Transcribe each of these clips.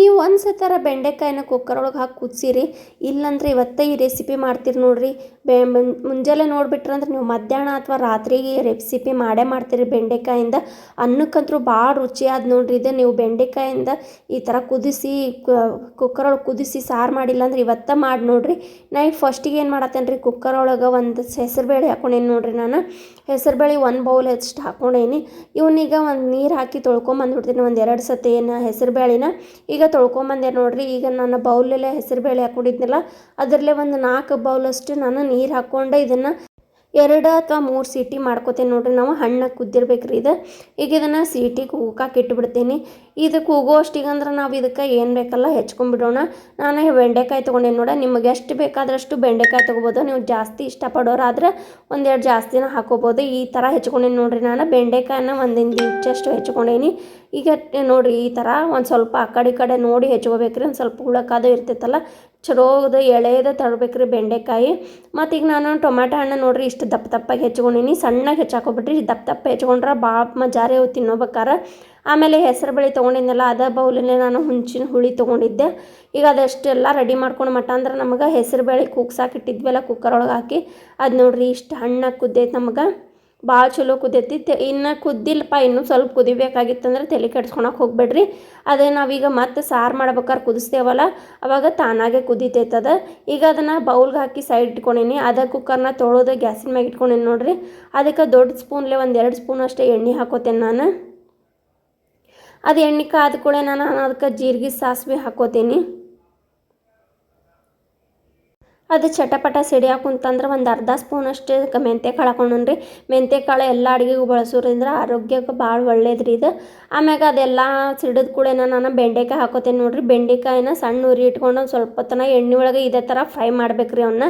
ನೀವು ಒಂದು ಸತರ ಬೆಂಡೆಕಾಯಿನ ಕುಕ್ಕರ್ ಒಳಗೆ ಹಾಕಿ ಕುದಿಸಿರಿ. ಇಲ್ಲಂದ್ರೆ ಇವತ್ತೇ ಈ ರೆಸಿಪಿ ಮಾಡ್ತೀರಿ ನೋಡಿರಿ. ಬೆ ಮುಂಜಾನೆ ನೋಡಿಬಿಟ್ರೆ ಅಂದ್ರೆ ನೀವು ಮಧ್ಯಾಹ್ನ ಅಥವಾ ರಾತ್ರಿಗೆ ರೆಸಿಪಿ ಮಾಡೇ ಮಾಡ್ತೀರಿ ಬೆಂಡೆಕಾಯಿಂದ. ಅನ್ನಕ್ಕಂತೂ ಭಾಳ ರುಚಿಯಾದ ನೋಡ್ರಿ. ಇದು ನೀವು ಬೆಂಡೆಕಾಯಿಂದ ಈ ಥರ ಕುದಿಸಿ ಕುಕ್ಕರ್ ಒಳಗೆ ಕುದಿಸಿ ಸಾರು ಮಾಡಿಲ್ಲ ಅಂದ್ರೆ ಇವತ್ತೇ ಮಾಡಿ ನೋಡ್ರಿ. ನಾ ಈಗ ಫಸ್ಟಿಗೆ ಏನು ಮಾಡತ್ತೇನೆ ರೀ ಕುಕ್ಕರ್ ಒಳಗೆ ಒಂದು ಹೆಸರುಬೇಳೆ ಹಾಕೊಂಡೇನಿ ನೋಡ್ರಿ ನಾನು. ಹೆಸರುಬೇಳೆ ಒಂದು ಬೌಲ್ ಅಷ್ಟು ಹಾಕೊಂಡೇನಿ. ಇವನೀಗ ಒಂದು ನೀರು ಹಾಕಿ ತೊಳ್ಕೊಂಬಂದ್ಬಿಡ್ತೀನಿ. ಒಂದು ಎರಡು ಸತಿ ಏನು ಹೆಸರುಬೇಳೆನ. ಈಗ ತೊಳ್ಕೊಂಬಂದೆ ನೋಡ್ರಿ, ಈಗ ನಾನು ಬೌಲಲ್ಲೇ ಹೆಸರುಬೇಳೆ ಹಾಕೊಂಡಿದ್ನಲ್ಲ ಅದರಲ್ಲೇ ಒಂದು ನಾಲ್ಕು ಬೌಲಷ್ಟು ನಾನು ನೀರು ಹಾಕ್ಕೊಂಡು ಇದನ್ನು ಎರಡು ಅಥವಾ ಮೂರು ಸೀಟಿ ಮಾಡ್ಕೋತೇನೆ ನೋಡಿರಿ. ನಾವು ಹಣ್ಣು ಕುದ್ದಿರ್ಬೇಕ್ರಿ ಇದು. ಈಗ ಇದನ್ನು ಸೀಟಿ ಕೂಗಾಕೆ ಇಟ್ಬಿಡ್ತೀನಿ. ಇದು ಕೂಗೋ ಅಷ್ಟಿಗಂದ್ರೆ ನಾವು ಇದಕ್ಕೆ ಏನು ಬೇಕಲ್ಲ, ಹೆಚ್ಕೊಂಡ್ಬಿಡೋಣ. ನಾನು ಬೆಂಡೆಕಾಯಿ ತೊಗೊಂಡೇನಿ ನೋಡ, ನಿಮಗೆ ಎಷ್ಟು ಬೇಕಾದಷ್ಟು ಬೆಂಡೆಕಾಯಿ ತೊಗೋಬೋದು. ನೀವು ಜಾಸ್ತಿ ಇಷ್ಟಪಡೋರಾದ್ರೆ ಒಂದೆರಡು ಜಾಸ್ತಿನ ಹಾಕೋಬೋದು. ಈ ಥರ ಹೆಚ್ಕೊಂಡೇನಿ ನೋಡಿರಿ ನಾನು. ಬೆಂಡೆಕಾಯನ್ನ ಒಂದಿಂದ ಇಂಚಷ್ಟು ಹೆಚ್ಕೊಂಡೇನಿ. ಈಗ ನೋಡಿರಿ, ಈ ಥರ ಒಂದು ಸ್ವಲ್ಪ ಆ ಕಡೆ ಕಡೆ ನೋಡಿ ಹೆಚ್ಕೋಬೇಕ್ರಿ. ಒಂದು ಸ್ವಲ್ಪ ಹುಳಕ್ಕದು ಇರ್ತೈತಲ್ಲ ಚಲೋದ ಎಳೆಯದ ತರಬೇಕ್ರಿ ಬೆಂಡೆಕಾಯಿ. ಮತ್ತು ಈಗ ನಾನು ಟೊಮ್ಯಾಟೊ ಹಣ್ಣು ನೋಡ್ರಿ ಇಷ್ಟು ದಪ್ಪ ದಪ್ಪಾಗಿ ಹೆಚ್ಕೊಂಡಿನಿ ಸಣ್ಣಗೆ ಹೆಚ್ಚಾಕೊಬಿಟ್ರಿ ದಪ್ಪ ದಪ್ಪ ಹೆಚ್ಕೊಂಡ್ರೆ ಭಾಳ ಮಜಾರಿ ಅವು ತಿನ್ನೋಬೇಕಾರೆ. ಆಮೇಲೆ ಹೆಸರು ಬೇಳೆ ತೊಗೊಂಡಿದ್ನಲ್ಲ, ಅದ ಬೌಲಲ್ಲೇ ನಾನು ಹುಂಚಿನ ಹುಳಿ ತೊಗೊಂಡಿದ್ದೆ. ಈಗ ಅದಷ್ಟೆಲ್ಲ ರೆಡಿ ಮಾಡ್ಕೊಂಡು ಮಟ್ಟ ಅಂದ್ರೆ ನಮಗೆ ಹೆಸರು ಬೇಳೆ ಕೂಗ್ಸಾಕಿಟ್ಟಿದ್ವಲ್ಲ ಕುಕ್ಕರ್ ಒಳಗೆ ಹಾಕಿ. ಅದು ನೋಡ್ರಿ ಇಷ್ಟು ಹಣ್ಣಾಗಿ ಕುದ್ದೈತೆ ನಮಗೆ. ಭಾಳ ಚಲೋ ಕುದೈತಿ ಇನ್ನು ಕುದ್ದಿಲ್ಲಪ್ಪ, ಇನ್ನೂ ಸ್ವಲ್ಪ ಕುದಿಬೇಕಾಗಿತ್ತಂದ್ರೆ ತಲೆ ಕೆಡ್ಸ್ಕೊಳಕ್ಕೆ ಹೋಗ್ಬೇಡ್ರಿ. ಅದೇ ನಾವೀಗ ಮತ್ತೆ ಸಾರು ಮಾಡ್ಬೇಕಾದ್ರೆ ಕುದಿಸ್ತೇವಲ್ಲ, ಅವಾಗ ತಾನಾಗೆ ಕುದಿತೈತದ ಈಗ ಅದನ್ನು ಬೌಲ್ಗೆ ಹಾಕಿ ಸೈಡ್ ಇಟ್ಕೊಂಡೀನಿ. ಅದ ಕುಕ್ಕರ್ನ ತೊಳೋದು ಗ್ಯಾಸಿನ ಮ್ಯಾಗ ಇಟ್ಕೊಂಡೀನಿ ನೋಡಿರಿ. ಅದಕ್ಕೆ ದೊಡ್ಡ ಸ್ಪೂನ್ಲೆ ಒಂದು ಎರಡು ಸ್ಪೂನ್ ಅಷ್ಟೇ ಎಣ್ಣೆ ಹಾಕೋತೇನೆ ನಾನು. ಅದು ಎಣ್ಣೆ ಕಾದ ಕೂಡ ನಾನು ಅದಕ್ಕೆ ಜೀರಿಗೆ ಸಾಸಿವೆ ಹಾಕೋತೀನಿ. ಅದು ಚಟಪಟ ಸಿಡಿಯಾಕ ಕುಂತಂದ್ರೆ ಒಂದು ಅರ್ಧ ಸ್ಪೂನ್ ಅಷ್ಟು ಮೆಂತ್ಯ ಕಾಳು ಹಾಕೊಂಡ್ರಿ ಮೆಂತ್ಯ ಕಾಳು ಎಲ್ಲ ಅಡುಗೆಗೂ ಬಳಸೋದ್ರಿಂದ ಆರೋಗ್ಯಕ್ಕೆ ಭಾಳ ಒಳ್ಳೇದು ರೀ ಇದು. ಆಮ್ಯಾಗ ಅದೆಲ್ಲ ಸಿಡಿದ ಕೂಡ ನಾನು ಬೆಂಡೆಕಾಯಿ ಹಾಕೋತೇನೆ ನೋಡಿರಿ. ಬೆಂಡೆಕಾಯಿನ ಸಣ್ಣ ಉರಿ ಇಟ್ಕೊಂಡು ಒಂದು ಸ್ವಲ್ಪ ಹೊತ್ತನ ಎಣ್ಣೆ ಒಳಗೆ ಇದೇ ಥರ ಫ್ರೈ ಮಾಡ್ಬೇಕು ರೀ ಅವನ್ನ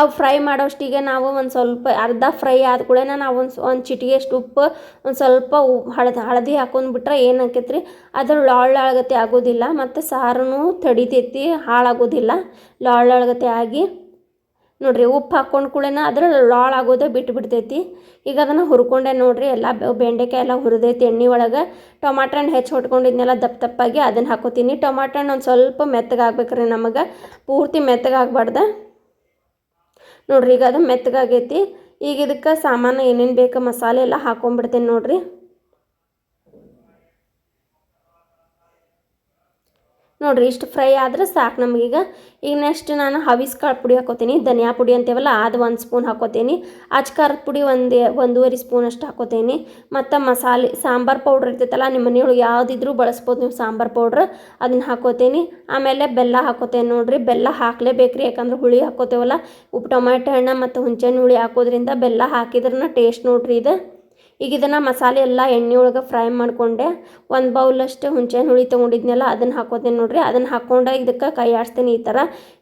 ಅವು ಫ್ರೈ ಮಾಡೋಷ್ಟಿಗೆ ನಾವು ಒಂದು ಸ್ವಲ್ಪ ಅರ್ಧ ಫ್ರೈ ಆದ ಕೂಡ ನಾವು ಒಂದು ಒಂದು ಚಿಟಿಗೆಷ್ಟು ಉಪ್ಪು, ಒಂದು ಸ್ವಲ್ಪ ಹಳದಿ ಹಳದಿ ಹಾಕೊಂಡ್ಬಿಟ್ರೆ ಏನು ಆಕೈತ್ರಿ? ಅದ್ರ ಲಾಳಾಳಗತೆ ಆಗೋದಿಲ್ಲ. ಮತ್ತು ಸಾರನೂ ತಡಿತೈತಿ, ಹಾಳಾಗೋದಿಲ್ಲ. ಲಾಳಾಳಗತೆ ಆಗಿ ನೋಡ್ರಿ ಉಪ್ಪು ಹಾಕ್ಕೊಂಡು ಕೂಡ ಅದ್ರ ಲಾಳ್ ಆಗೋದೇ ಬಿಟ್ಟು ಬಿಡ್ತೈತಿ. ಈಗ ಅದನ್ನು ಹುರ್ಕೊಂಡೆ ನೋಡಿರಿ ಎಲ್ಲ ಬೆಂಡೆಕಾಯಿ ಎಲ್ಲ ಹುರಿದೈತಿ ಎಣ್ಣೆ ಒಳಗೆ. ಟೊಮಾಟೊ ಹಣ್ಣು ಹೆಚ್ಚು ಹೊಟ್ಕೊಂಡಿದ್ನೆಲ್ಲ ದಪ್ಪ ದಪ್ಪಾಗಿ ಅದನ್ನು ಹಾಕೋತೀನಿ. ಟೊಮಾಟೊ ಹಣ್ಣು ಒಂದು ಸ್ವಲ್ಪ ಮೆತ್ತಗಾಗ್ಬೇಕ್ರಿ ನಮಗೆ. ಪೂರ್ತಿ ಮೆತ್ತಗಾಗ್ಬಾರ್ದು. ನೋಡ್ರಿ ಈಗ ಅದು ಮೆತ್ತಗಾಗೈತಿ. ಈಗ ಇದಕ್ಕೆ ಸಾಮಾನು ಏನೇನು ಬೇಕು ಮಸಾಲೆ ಎಲ್ಲ ಹಾಕೊಂಡ್ಬಿಡ್ತೇನೆ ನೋಡ್ರಿ. ನೋಡ್ರಿ, ಇಷ್ಟು ಫ್ರೈ ಆದ್ರೆ ಸಾಕು ನಮಗೀಗ ಈಗ. ನೆಕ್ಸ್ಟ್ ನಾನು ಹವಿಸ್ ಕಾಳು ಪುಡಿ ಹಾಕೋತೀನಿ. ಧನಿಯಾ ಪುಡಿ ಅಂತೇವಲ್ಲ ಅದು ಒಂದು ಸ್ಪೂನ್ ಹಾಕೋತೀನಿ. ಅಚ್ಕಾರದ ಪುಡಿ ಒಂದು, ಒಂದೂವರೆ ಸ್ಪೂನ್ ಅಷ್ಟು ಹಾಕೋತೀನಿ. ಮತ್ತು ಮಸಾಲೆ, ಸಾಂಬಾರು ಪೌಡ್ರ್ ಇರ್ತೈತಲ್ಲ ನಿಮ್ಮ ಮನೆಯೊಳಗೆ ಯಾವುದಿದ್ರೂ ಬಳಸ್ಬೋದು ನೀವು ಸಾಂಬಾರು ಪೌಡ್ರ್ ಅದನ್ನ ಹಾಕೋತೀನಿ. ಆಮೇಲೆ ಬೆಲ್ಲ ಹಾಕೋತೇನೆ ನೋಡಿರಿ, ಬೆಲ್ಲ ಹಾಕಲೇಬೇಕ್ರಿ. ಯಾಕಂದ್ರೆ ಹುಳಿ ಹಾಕೋತೇವಲ್ಲ, ಉಪ್ಪು ಟೊಮೆಟೊ ಹಣ್ಣು ಮತ್ತು ಹುಂಚೆಹಣ್ಣು ಹುಳಿ ಹಾಕೋದ್ರಿಂದ ಬೆಲ್ಲ ಹಾಕಿದ್ರನ್ನ ಟೇಸ್ಟ್ ನೋಡ್ರಿ ಇದು. ಈಗ ಇದನ್ನು ಮಸಾಲೆ ಎಲ್ಲ ಎಣ್ಣೆ ಒಳಗೆ ಫ್ರೈ ಮಾಡಿಕೊಂಡೆ. ಒಂದು ಬೌಲಷ್ಟು ಹುಂಚೆಹಣ್ಣು ಹುಳಿ ತೊಗೊಂಡಿದ್ನಲ್ಲ, ಅದನ್ನು ಹಾಕೋತೀನಿ ನೋಡ್ರಿ. ಅದನ್ನು ಹಾಕ್ಕೊಂಡು ಇದಕ್ಕೆ ಕೈ ಆಡ್ಸ್ತೀನಿ ಈ ಥರ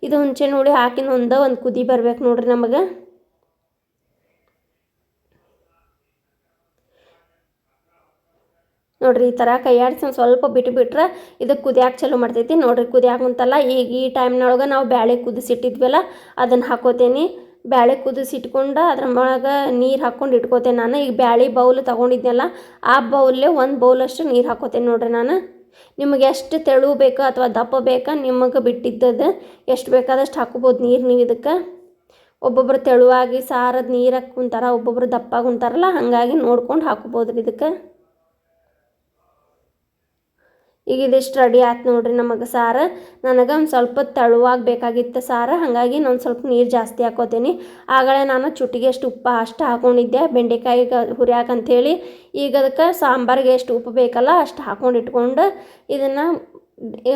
ಇದು ಹುಂಚೆಹಣ್ಣು ಹುಳಿ ಹಾಕಿನ ಒಂದು ಒಂದು ಕುದಿ ಬರ್ಬೇಕು ನೋಡ್ರಿ ನಮಗೆ. ನೋಡ್ರಿ ಈ ಥರ ಕೈ ಆಡಿಸಿ ಸ್ವಲ್ಪ ಬಿಟ್ಟು ಬಿಟ್ರೆ ಇದಕ್ಕೆ ಕುದಿಯಾಕೆ ಚಲೋ ಮಾಡ್ತೈತಿ. ನೋಡ್ರಿ ಕುದಿಯಾಕೆ ಅಂತಲ್ಲ ಈಗ ಈ ಟೈಮ್ನೊಳಗೆ ನಾವು ಬ್ಯಾಳೆ ಕುದಿಸಿಟ್ಟಿದ್ವಲ್ಲ, ಅದನ್ನು ಹಾಕೋತೇನೆ. ಬ್ಯಾಳೆ ಕುದಿಸಿಟ್ಕೊಂಡು ಅದ್ರ ಒಳಗೆ ನೀರು ಹಾಕ್ಕೊಂಡು ಇಟ್ಕೋತೇನೆ ನಾನು. ಈಗ ಬ್ಯಾಳೆ ಬೌಲ್ ತೊಗೊಂಡಿದ್ನಲ್ಲ, ಆ ಬೌಲೇ ಒಂದು ಬೌಲಷ್ಟು ನೀರು ಹಾಕೋತೇನೆ ನೋಡ್ರಿ ನಾನು. ನಿಮಗೆ ಎಷ್ಟು ತೆಳು ಬೇಕು ಅಥವಾ ದಪ್ಪ ಬೇಕಾ ನಿಮಗೆ ಬಿಟ್ಟಿದ್ದದು ಎಷ್ಟು ಬೇಕಾದಷ್ಟು ಹಾಕೋಬೋದು ನೀರು ನೀವು ಇದಕ್ಕೆ. ಒಬ್ಬೊಬ್ರು ತೆಳುವಾಗಿ ಸಾರದ ನೀರು ಕುಂತಾರ, ಒಬ್ಬೊಬ್ರು ದಪ್ಪಾಗಿ ಕುಂತಾರಲ್ಲ, ಹಾಗಾಗಿ ನೋಡ್ಕೊಂಡು ಹಾಕೋಬೋದ್ರಿ ಇದಕ್ಕೆ. ಈಗ ಇದಿಷ್ಟು ರೆಡಿ ಆಯ್ತು ನೋಡ್ರಿ ನಮಗೆ ಸಾರು. ನನಗೆ ಒಂದು ಸ್ವಲ್ಪ ತೆಳುವಾಗಿ ಬೇಕಾಗಿತ್ತು ಸಾರು. ಹಾಗಾಗಿ ನಾನು ಸ್ವಲ್ಪ ನೀರು ಜಾಸ್ತಿ ಹಾಕೋತೀನಿ. ಆಗಲೇ ನಾನು ಚುಟಿಗೆ ಎಷ್ಟು ಉಪ್ಪು ಅಷ್ಟು ಹಾಕೊಂಡಿದ್ದೆ. ಬೆಂಡೆಕಾಯಿಗೆ ಹುರಿಯಾಕಂಥೇಳಿ ಈಗ ಅದಕ್ಕೆ ಸಾಂಬಾರಿಗೆ ಎಷ್ಟು ಉಪ್ಪು ಬೇಕಲ್ಲ ಅಷ್ಟು ಹಾಕೊಂಡು ಇಟ್ಕೊಂಡು ಇದನ್ನು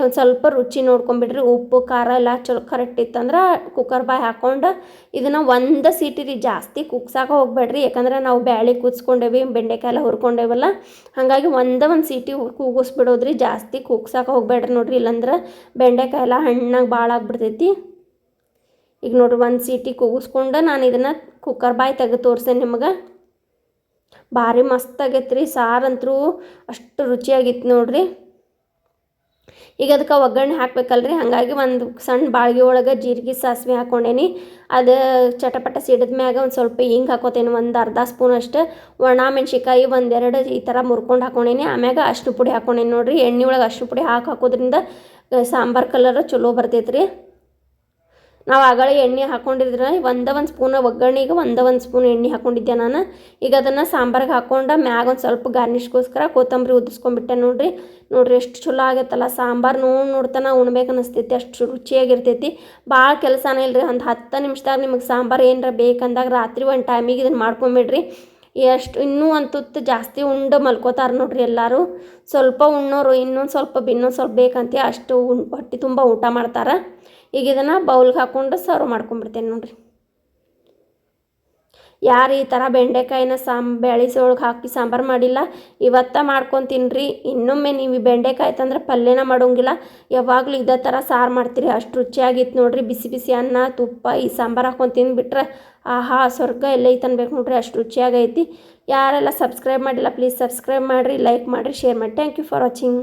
ಒಂದು ಸ್ವಲ್ಪ ರುಚಿ ನೋಡ್ಕೊಂಬಿಡ್ರಿ. ಉಪ್ಪು, ಖಾರ ಎಲ್ಲ ಚಲೋ ಕರೆಕ್ಟ್ ಇತ್ತಂದ್ರೆ ಕುಕ್ಕರ್ ಬಾಯ್ ಹಾಕ್ಕೊಂಡು ಇದನ್ನು ಒಂದು ಸೀಟಿ ರೀ ಜಾಸ್ತಿ ಕುಗ್ಸಾಕ ಹೋಗ್ಬೇಡ್ರಿ. ಯಾಕಂದ್ರೆ ನಾವು ಬ್ಯಾಳಿ ಕುದಿಸ್ಕೊಂಡೇವಿ, ಬೆಂಡೆಕಾಯಿ ಹುರ್ಕೊಂಡೇವಲ್ಲ, ಹಾಗಾಗಿ ಒಂದೇ ಒಂದು ಸೀಟಿ ಕೂಗಿಸ್ಬಿಡೋದ್ರಿ. ಜಾಸ್ತಿ ಕುಗ್ಸಾಕ ಹೋಗ್ಬೇಡ್ರಿ ನೋಡ್ರಿ. ಇಲ್ಲಾಂದ್ರೆ ಬೆಂಡೆಕಾಯಿ ಎಲ್ಲ ಹಣ್ಣಾಗಿ ಭಾಳ ಆಗ್ಬಿಡ್ತೈತಿ. ಈಗ ನೋಡ್ರಿ ಒಂದು ಸೀಟಿ ಕೂಗಿಸ್ಕೊಂಡು ನಾನು ಇದನ್ನು ಕುಕ್ಕರ್ ಬಾಯ್ ತೆಗೆದು ತೋರಿಸ್ತೇನೆ ನಿಮಗೆ. ಭಾರಿ ಮಸ್ತ್ ಆಗೈತೆ ರೀ ಸಾರಂತರೂ ಅಷ್ಟು ರುಚಿಯಾಗಿತ್ತು ನೋಡ್ರಿ. ಈಗ ಅದಕ್ಕೆ ಒಗ್ಗರಣೆ ಹಾಕಬೇಕಲ್ರಿ. ಹಾಗಾಗಿ ಒಂದು ಸಣ್ಣ ಬಾಳ್ಗೆ ಒಳಗೆ ಜೀರಿಗೆ, ಸಾಸಿವೆ ಹಾಕ್ಕೊಂಡೇನಿ ಅದು ಚಟಪಟ ಸಿಡಿದ ಮ್ಯಾಗ ಒಂದು ಸ್ವಲ್ಪ ಹಿಂಗೆ ಹಾಕೋತೇನೆ. ಒಂದು ಅರ್ಧ ಸ್ಪೂನ್ ಅಷ್ಟು ಒಣ ಮೆಣ್ಸಿಕಾಯಿ ಒಂದೆರಡು ಈ ಥರ ಮುರ್ಕೊಂಡು ಹಾಕ್ಕೊಂಡೇನಿ ಆಮ್ಯಾಗ ಅಷ್ಟು ಪುಡಿ ಹಾಕ್ಕೊಂಡೇನಿ ನೋಡಿರಿ. ಎಣ್ಣೆ ಒಳಗೆ ಅಷ್ಟು ಪುಡಿ ಹಾಕಿ ಹಾಕೋದ್ರಿಂದ ಸಾಂಬಾರು ಕಲರ್ ಚಲೋ ಬರ್ತೈತೆ ರೀ ನಾವು ಆಗಳೇ ಎಣ್ಣೆ ಹಾಕೊಂಡಿದ್ರೆ ಒಂದ ಒಂದು ಸ್ಪೂನ್ ಒಗ್ಗರಣೆಗೆ ಒಂದ ಒಂದು ಸ್ಪೂನ್ ಎಣ್ಣೆ ಹಾಕೊಂಡಿದ್ದೆ ನಾನು. ಈಗ ಅದನ್ನು ಸಾಂಬಾರಿಗೆ ಹಾಕ್ಕೊಂಡು ಮ್ಯಾಗ ಒಂದು ಸ್ವಲ್ಪ ಗಾರ್ನಿಷ್ಗೋಸ್ಕರ ಕೊತ್ತಂಬರಿ ಉದಿಸ್ಕೊಂಡ್ಬಿಟ್ಟೆ ನೋಡಿರಿ. ನೋಡ್ರಿ ಎಷ್ಟು ಚಲೋ ಆಗೈತಲ್ಲ, ಸಾಂಬಾರು ನೋಡಿ ನೋಡ್ತಾನೆ ಉಣ್ಬೇಕು ಅನಿಸ್ತೈತಿ, ಅಷ್ಟು ರುಚಿಯಾಗಿರ್ತೈತಿ. ಭಾಳ ಕೆಲಸನೇ ಇಲ್ಲ ರೀ ಒಂದು ಹತ್ತು ನಿಮಿಷದಾಗ ನಿಮಗೆ ಸಾಂಬಾರು ಏನಾರ ಬೇಕಂದಾಗ ರಾತ್ರಿ ಒಂದು ಟೈಮಿಗೆ ಇದನ್ನು ಮಾಡ್ಕೊಂಬಿಡ್ರಿ. ಎಷ್ಟು ಇನ್ನೂ ಒಂದು ತುತ್ತು ಜಾಸ್ತಿ ಉಂಡು ಮಲ್ಕೋತಾರೆ ನೋಡ್ರಿ ಎಲ್ಲರೂ. ಸ್ವಲ್ಪ ಉಣ್ಣೋರು, ಇನ್ನೊಂದು ಸ್ವಲ್ಪ ಇನ್ನೊಂದು ಸ್ವಲ್ಪ ಬೇಕಂತೆ, ಅಷ್ಟು ಹೊಟ್ಟೆ ತುಂಬ ಊಟ ಮಾಡ್ತಾರೆ. ಈಗ ಇದನ್ನು ಬೌಲ್ಗೆ ಹಾಕ್ಕೊಂಡು ಸರ್ವ್ ಮಾಡ್ಕೊಂಡ್ಬಿಡ್ತೇನೆ ನೋಡಿರಿ. ಯಾರು ಈ ಥರ ಬೆಂಡೆಕಾಯಿನ ಸಾಂಬ್ ಬೆಳೆಸೊಳಗೆ ಹಾಕಿ ಸಾಂಬಾರು ಮಾಡಿಲ್ಲ, ಇವತ್ತ ಮಾಡ್ಕೊಂಡು ತಿನ್ನಿರಿ ಇನ್ನೊಮ್ಮೆ ನೀವು ಈ ಬೆಂಡೆಕಾಯಿ ತಂದ್ರೆ ಪಲ್ಯನ ಮಾಡೋಂಗಿಲ್ಲ. ಯಾವಾಗಲೂ ಇದೇ ಥರ ಸಾರು ಮಾಡ್ತೀರಿ. ಅಷ್ಟು ರುಚಿಯಾಗಿತ್ತು ನೋಡ್ರಿ. ಬಿಸಿ ಬಿಸಿ ಅನ್ನ, ತುಪ್ಪ, ಈ ಸಾಂಬಾರು ಹಾಕ್ಕೊಂಡು ತಿಂದುಬಿಟ್ರೆ ಆಹಾ, ಸ್ವರ್ಗ ಎಲ್ಲ ಐತೆ ಅನ್ಬೇಕು ನೋಡ್ರಿ. ಅಷ್ಟು ರುಚಿಯಾಗೈತಿ ಯಾರೆಲ್ಲ ಸಬ್ಸ್ಕ್ರೈಬ್ ಮಾಡಿಲ್ಲ ಪ್ಲೀಸ್ ಸಬ್ಸ್ಕ್ರೈಬ್ ಮಾಡಿರಿ ಲೈಕ್ ಮಾಡಿರಿ ಶೇರ್ ಮಾಡಿ ಥ್ಯಾಂಕ್ ಯು ಫಾರ್ ವಾಚಿಂಗ್